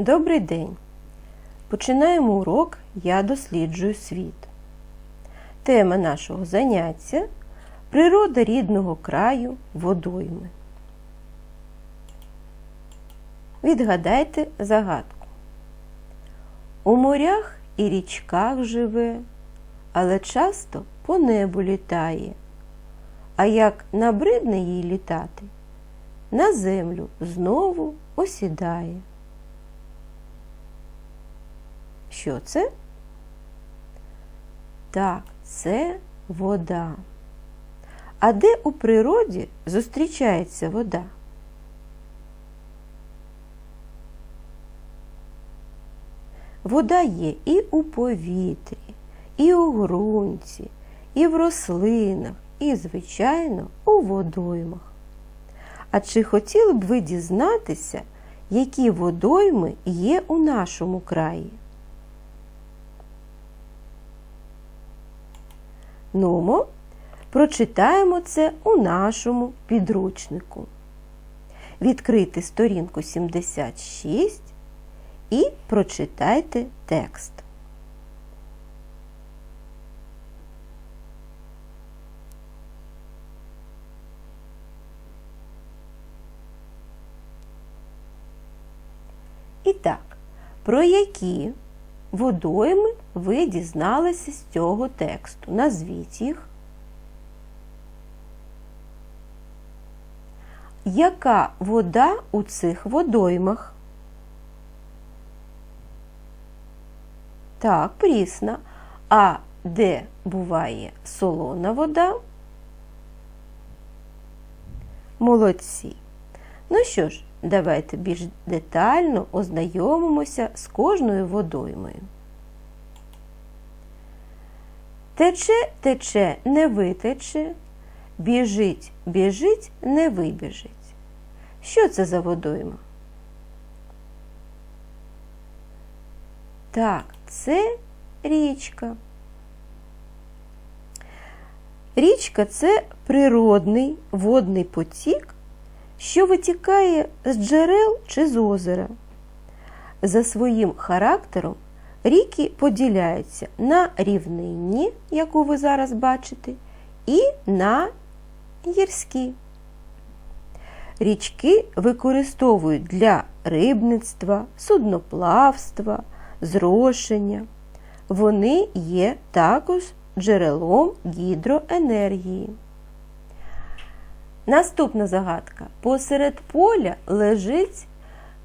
Добрий день! Починаємо урок Я досліджую світ. Тема нашого заняття природа рідного краю водойми. Відгадайте загадку. У морях і річках живе, але часто по небу літає. А як набридне їй літати, на землю знову осідає. Що це? Так, це вода. А де у природі зустрічається вода? Вода є і у повітрі, і у ґрунті, і в рослинах, і, звичайно, у водоймах. А чи хотіли б ви дізнатися, які водойми є у нашому краї? Нумо, прочитаємо це у нашому підручнику. Відкрийте сторінку 76 і прочитайте текст. І так, про які водойми ви дізналися з цього тексту? Назвіть їх. Яка вода у цих водоймах? Так, прісна. А де буває солона вода? Молодці. Ну що ж, давайте більш детально ознайомимося з кожною водоймою. Тече, тече, не витече, біжить, біжить, не вибіжить. Що це за водойма? Так, це річка. Річка це природний водний потік, що витікає з джерел чи з озера. За своїм характером ріки поділяються на рівнинні, яку ви зараз бачите, і на гірські. Річки використовують для рибництва, судноплавства, зрошення. Вони є також джерелом гідроенергії. Наступна загадка. Посеред поля лежить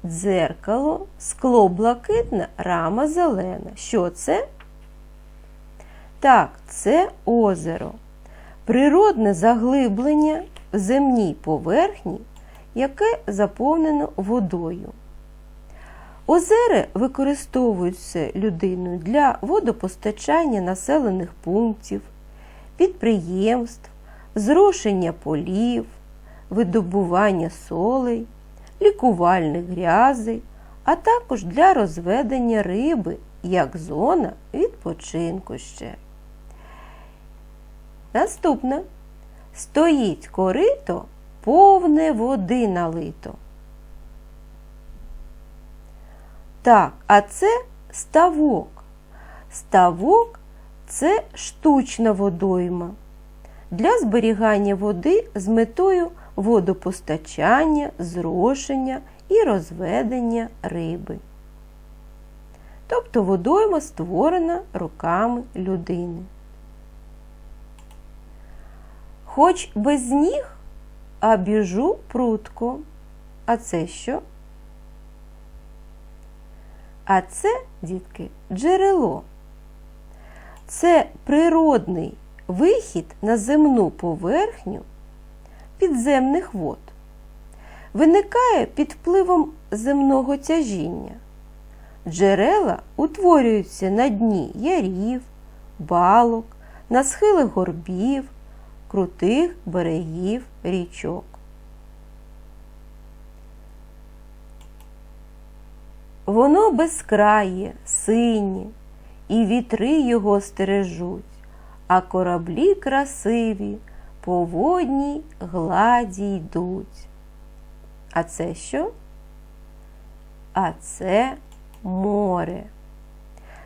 дзеркало, скло блакитне, рама зелена. Що це? Так, це озеро. Природне заглиблення в земній поверхні, яке заповнено водою. Озери використовуються людиною для водопостачання населених пунктів, підприємств, зрошення полів, видобування солей, лікувальних грязей, а також для розведення риби як зона відпочинку ще. Наступне стоїть корито повне води налито. Так, а це ставок. Ставок це штучна водойма для зберігання води з метою водопостачання, зрошення і розведення риби. Тобто водойма створена руками людини. Хоч без ніг, а біжу прутко. А це що? А це, дітки, джерело. Це природний вихід на земну поверхню підземних вод. Виникає під впливом земного тяжіння. Джерела утворюються на дні ярів, балок, на схилах горбів, крутих берегів річок. Воно безкрає, синє, і вітри його стережуть, а кораблі красиві по водній гладі йдуть. А це що? а це море.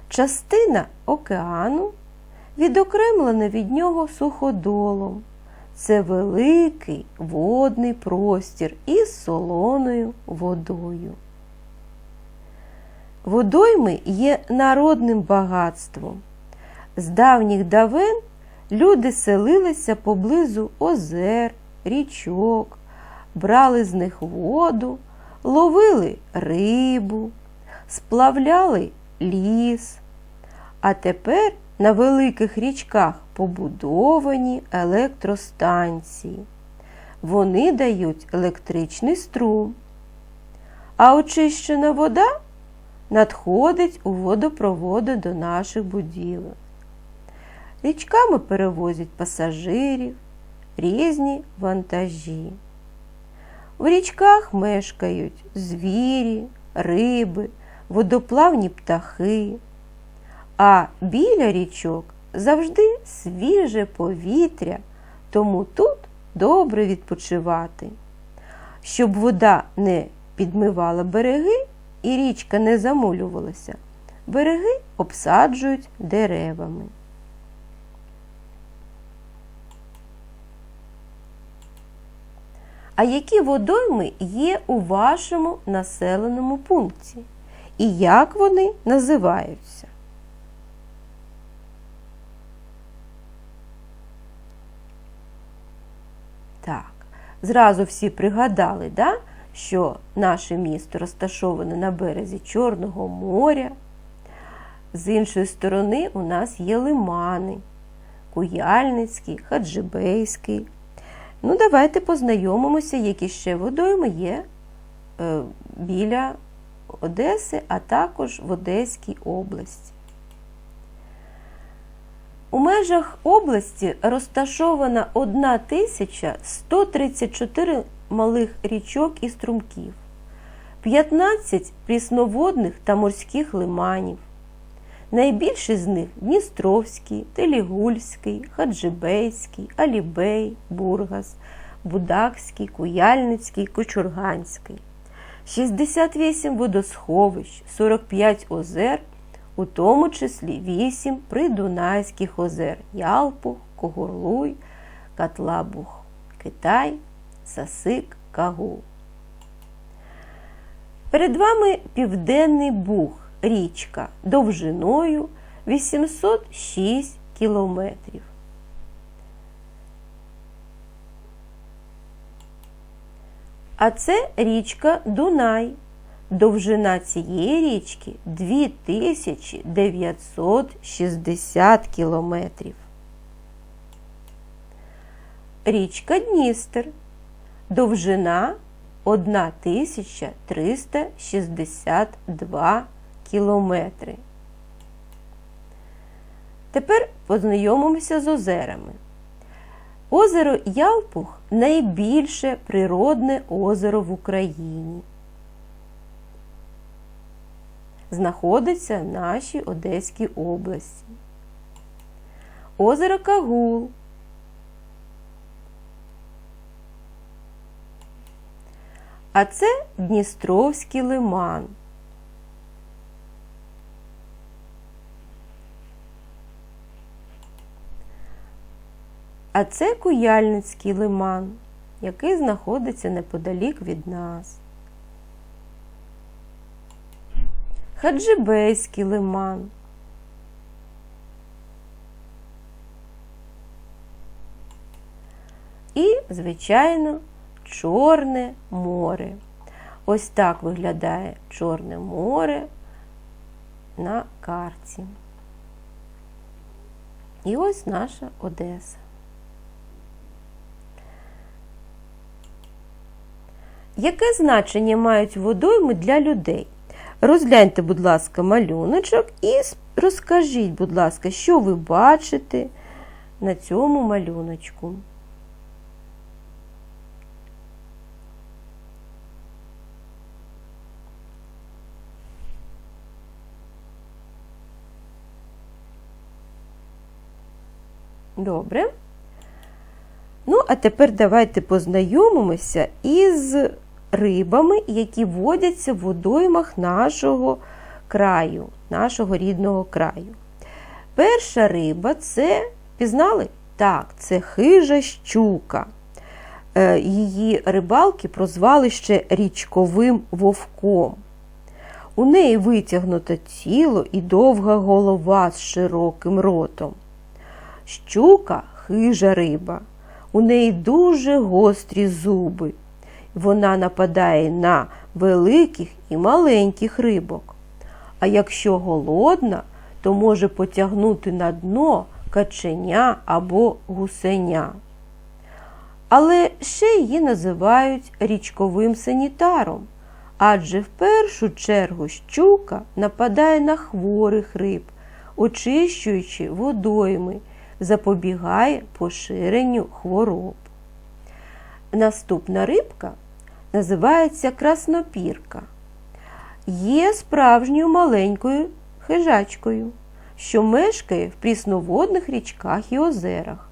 Частина океану відокремлена від нього суходолом. Це великий водний простір із солоною водою. Водойми є народним багатством. З давніх давен люди селилися поблизу озер, річок, брали з них воду, ловили рибу, сплавляли ліс. А тепер на великих річках побудовані електростанції. Вони дають електричний струм. А очищена вода надходить у водопроводи до наших будівель. Річками перевозять пасажирів, різні вантажі. В річках мешкають звірі, риби, водоплавні птахи, а біля річок завжди свіже повітря, тому тут добре відпочивати. Щоб вода не підмивала береги і річка не замулювалася, береги обсаджують деревами. А які водойми є у вашому населеному пункті? І як вони називаються? Так, зразу всі пригадали, да, що наше місто розташоване на березі Чорного моря. З іншої сторони у нас є лимани Куяльницький, Хаджибейський. Ну, давайте познайомимося, які ще водойми є е, біля Одеси, а також в Одеській області. У межах області розташована 1134 малих річок і струмків, 15 прісноводних та морських лиманів. Найбільші з них Дністровський, Телігульський, Хаджибейський, Алібей, Бургас, Будакський, Куяльницький, Кочурганський, 68 водосховищ, 45 озер, у тому числі 8 придунайських озер Ялпух, Когорлуй, Катлабух, Китай, Сасик, Кагул. Перед вами Південний Буг річка довжиною 806 кілометрів. А це річка Дунай. Довжина цієї річки 2960 кілометрів. Річка Дністер. Довжина 1362 кілометри. Тепер познайомимося з озерами. Озеро Ялпух найбільше природне озеро в Україні. Знаходиться в нашій Одеській області. Озеро Кагул. А це Дністровський лиман. А це Куяльницький лиман, який знаходиться неподалік від нас. Хаджибейський лиман. І, звичайно, Чорне море. Ось так виглядає Чорне море на карті. І ось наша Одеса. Яке значення мають водойми для людей? Розгляньте, будь ласка, малюночок і розкажіть, будь ласка, що ви бачите на цьому малюночку. Добре. Ну, а тепер давайте познайомимося із рибами, які водяться в водоймах нашого краю, нашого рідного краю. Перша риба це, пізнали? Так, це хижа щука. Е, Її рибалки прозвали ще річковим вовком. У неї витягнуте тіло і довга голова з широким ротом. Щука хижа риба. У неї дуже гострі зуби. Вона нападає на великих і маленьких рибок. А якщо голодна, то може потягнути на дно каченя або гусеня. Але ще її називають річковим санітаром, адже в першу чергу щука нападає на хворих риб, очищуючи водойми, запобігає поширенню хвороб. Наступна рибка називається краснопірка. Є справжньою маленькою хижачкою, що мешкає в прісноводних річках і озерах.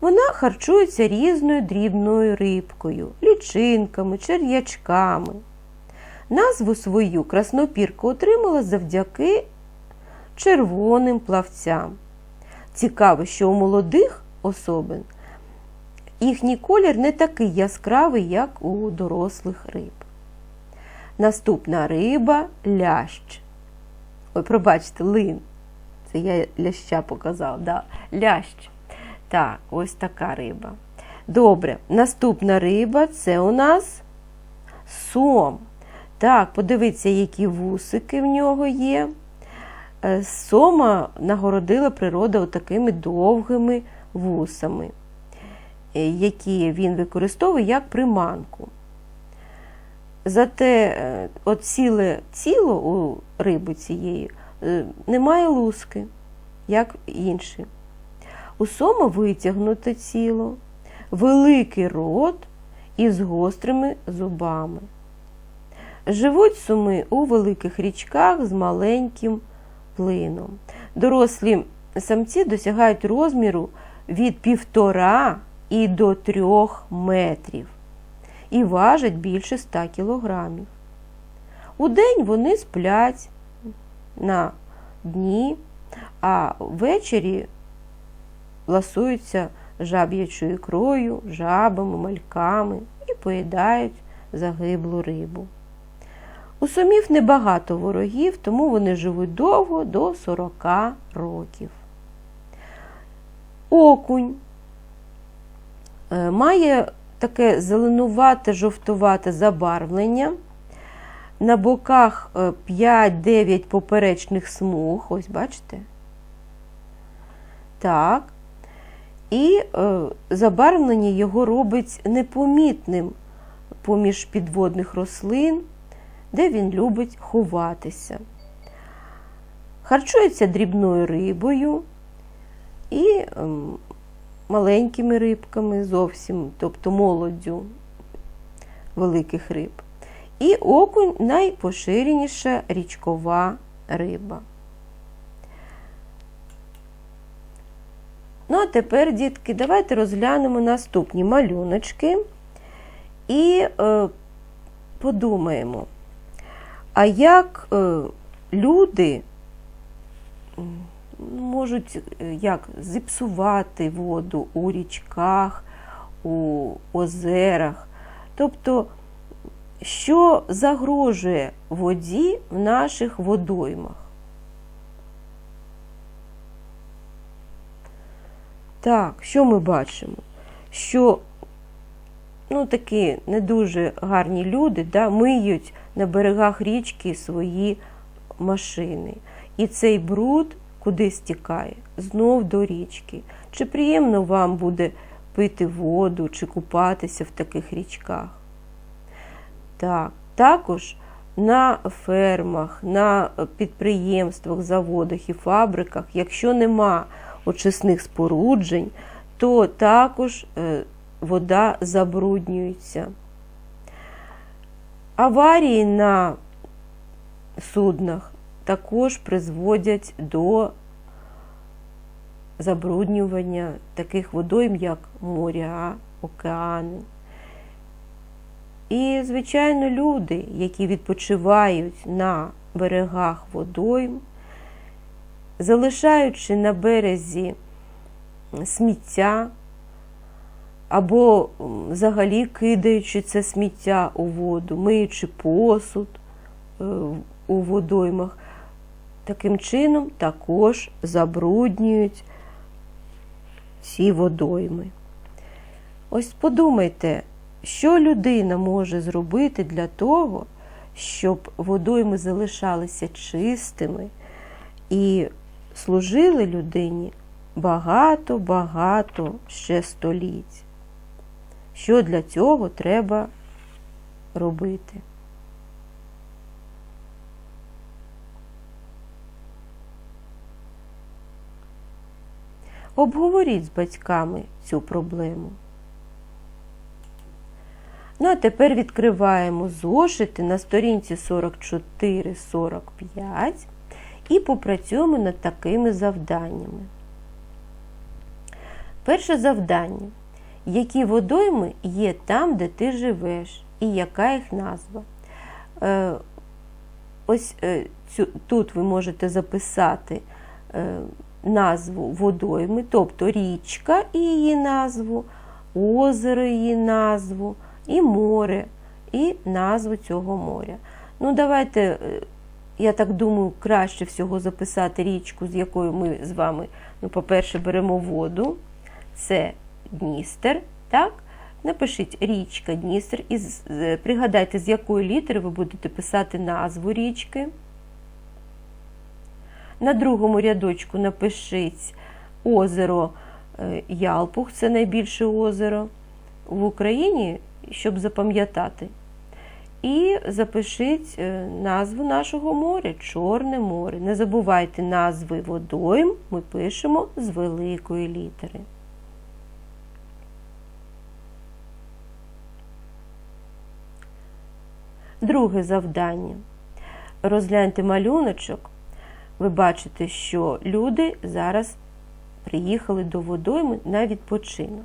Вона харчується різною дрібною рибкою, лічинками, черв'ячками. Назву свою краснопірка отримала завдяки червоним плавцям. Цікаво, що у молодих особин їхній колір не такий яскравий, як у дорослих риб. Наступна риба лящ. Ой, пробачте, лин. Це я ляща показав. Да. Лящ. Так, ось така риба. Добре, наступна риба це у нас сом. Так, подивіться, які вусики в нього є. Е, Сома нагородила природа отакими довгими вусами, які він використовує як приманку. Зате е, от ціле тіло у риби цієї немає луски, як інші. У сома витягнуте тіло, великий рот із гострими зубами. Живуть суми у великих річках з маленьким плином. Дорослі самці досягають розміру від півтора і до трьох метрів і важать більше 100 кілограмів. У день вони сплять на дні, а ввечері ласуються жаб'ячою ікрою, жабами, мальками і поїдають загиблу рибу. У сумів небагато ворогів, тому вони живуть довго до 40 років. Окунь має таке зеленувате жовтувате забарвлення. На боках 5-9 е, поперечних смуг, ось бачите? Так. І е, забарвлення його робить непомітним поміж підводних рослин, де він любить ховатися. Харчується дрібною рибою і е, маленькими рибками зовсім, тобто молоддю великих риб. І окунь найпоширеніша річкова риба. Ну, а тепер, дітки, давайте розглянемо наступні малюночки і е, подумаємо, а як е, люди можуть е, як зіпсувати воду у річках, у озерах, тобто, що загрожує воді в наших водоймах? Так, що ми бачимо? Що ну, такі не дуже гарні люди да, миють на берегах річки свої машини. І цей бруд куди стікає? Знов до річки. Чи приємно вам буде пити воду чи купатися в таких річках? Так, також на фермах, на підприємствах, заводах і фабриках, якщо нема очисних споруджень, то також е, вода забруднюється. Аварії на суднах також призводять до забруднювання таких водойм, як моря, океани. І, звичайно, люди, які відпочивають на берегах водойм, залишаючи на березі сміття, або взагалі кидаючи це сміття у воду, миючи посуд е, у водоймах, таким чином також забруднюють ці водойми. Ось подумайте, що людина може зробити для того, щоб водойми залишалися чистими і служили людині багато-багато ще століть. Що для цього треба робити? Обговоріть з батьками цю проблему. Ну, а тепер відкриваємо зошити на сторінці 44-45 і попрацюємо над такими завданнями. Перше завдання. Які водойми є там, де ти живеш, і яка їх назва? Е, ось е, тут ви можете записати е, назву водойми, тобто річка і її назву, озеро її назву, і море, і назву цього моря. Ну, давайте, е, я так думаю, краще всього записати річку, з якою ми з вами, ну, по-перше, беремо воду. Це Дністер. так? Напишіть річка Дністер і пригадайте, з якої літери ви будете писати назву річки. На другому рядочку напишіть озеро е, Ялпух, це найбільше озеро в Україні, щоб запам'ятати. І запишіть е, назву нашого моря Чорне море. Не забувайте назви водойм, ми пишемо з великої літери. Друге завдання. Розгляньте малюночок. Ви бачите, що люди зараз приїхали до водойми на відпочинок.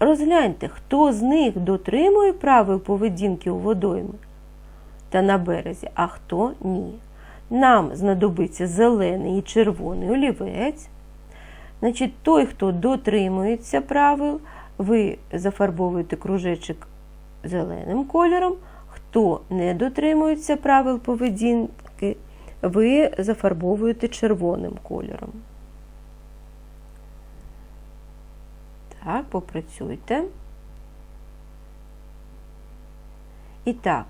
Розгляньте, хто з них дотримує правил поведінки у водойми та на березі, а хто ні. Нам знадобиться зелений і червоний олівець. Значить, той, хто дотримується правил, ви зафарбовуєте кружечок зеленим кольором, хто не дотримується правил поведінки, ви зафарбовуєте червоним кольором. Так, попрацюйте. І так,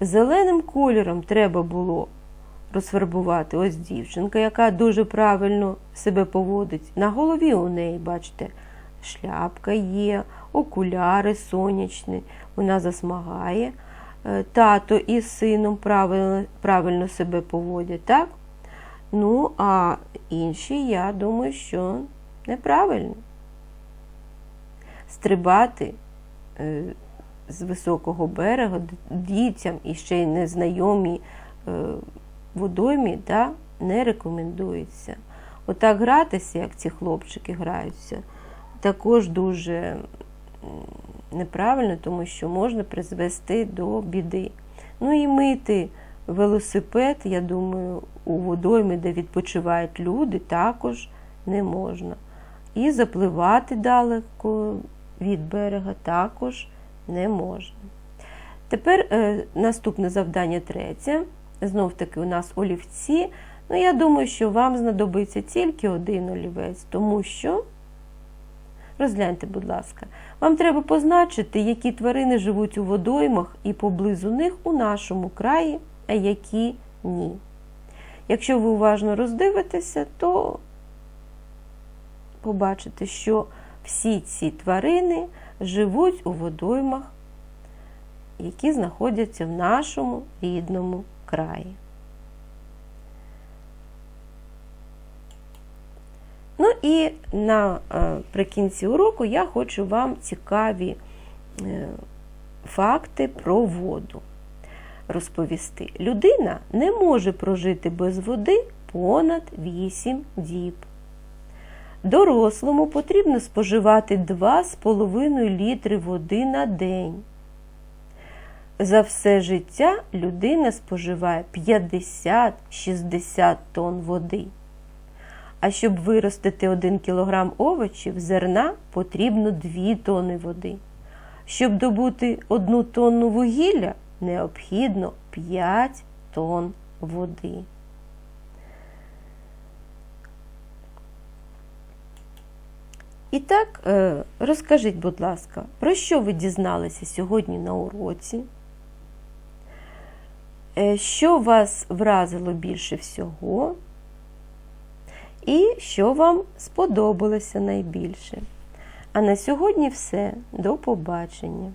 зеленим кольором треба було розфарбувати ось дівчинка, яка дуже правильно себе поводить. На голові у неї, бачите, шляпка є, окуляри сонячні, вона засмагає. Е, тато із сином правильно правильно себе поводять, так? Ну, а інші, я думаю, що неправильно. Стрибати е, з високого берега дітям і ще й незнайомі е, водоймі да, не рекомендується. Отак гратися, як ці хлопчики граються, також дуже неправильно, тому що можна призвести до біди. Ну і мити велосипед, я думаю, у водоймі, де відпочивають люди, також не можна. І запливати далеко від берега також не можна. Тепер е, наступне завдання третє. Знов таки у нас олівці. Ну, я думаю, що вам знадобиться тільки один олівець, тому що Розгляньте, будь ласка, вам треба позначити, які тварини живуть у водоймах і поблизу них у нашому краї, а які ні. Якщо ви уважно роздивитеся, то побачите, що всі ці тварини живуть у водоймах, які знаходяться в нашому рідному краї. Ну і наприкінці е, уроку я хочу вам цікаві е, факти про воду розповісти. Людина не може прожити без води понад 8 діб. Дорослому потрібно споживати 2,5 літри води на день. за все життя людина споживає 50-60 тонн води. А щоб виростити 1 кг овочів, зерна потрібно 2 тонни води. Щоб добути 1 тонну вугілля, необхідно 5 тонн води. І так, е, розкажіть, будь ласка, про що ви дізналися сьогодні на уроці? Е, Що вас вразило більше всього? І що вам сподобалося найбільше? А на сьогодні все. До побачення!